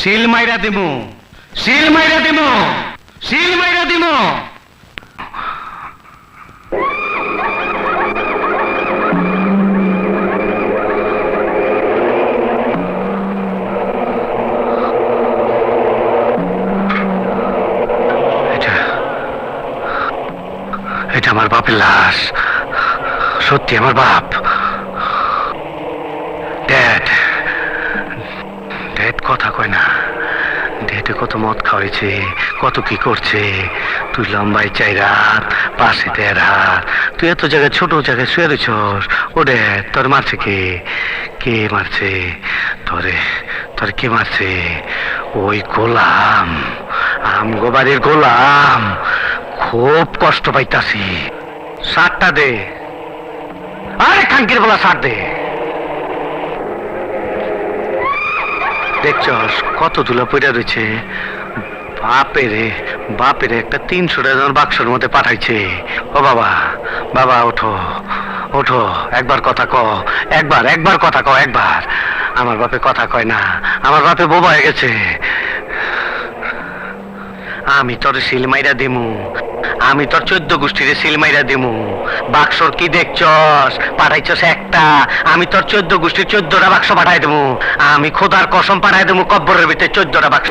শিল মাইরা দিমু। শিল মাইরা দিমু। শিল মাইরা দিমু। এটা এটা আমার বাপের লাশ। সত্যি আমার বাপ। কথা কয় না। ডেটে কত মদ খাওয়াইছে, কত কি করছে, তুই লম্বাই চাই রাত, পাশে দেড় তুই এত জায়গায়, ছোট জায়গায় শুয়ে রয়েছস ও তোর মারছে কে? কে মারছে? তোরে, তোর কে মারছে? ওই গোলাম আম গোবারের গোলাম, খুব কষ্ট পাইতাছি। সারটা দে। আরে খাঙ্কির বলা সার দে। দেখছস কত ধুলা পইরা রয়েছে। বাপেরে বাপেরে, একটা তিনশো টাকার বাক্সর মধ্যে পাঠাইছে। ও বাবা বাবা, ওঠো ওঠো, একবার কথা ক একবার একবার কথা ক একবার। আমার বাপে কথা কয় না, আমার বাপে বোবা হয়ে গেছে। আমি তোর সিলমাইরা দিমু। আমি তোর চোদ্দ গোষ্ঠীর সিলমাইরা দিমু। বাক্সর কি দেখছস? পাঠাইছস একটা। আমি তোর চোদ্দ গোষ্ঠীর চোদ্দটা বাক্স পাঠাই দেবো আমি খোদার কসম পাঠাই দেবো কব্বরের ভিতরে চোদ্দটা বাক্স।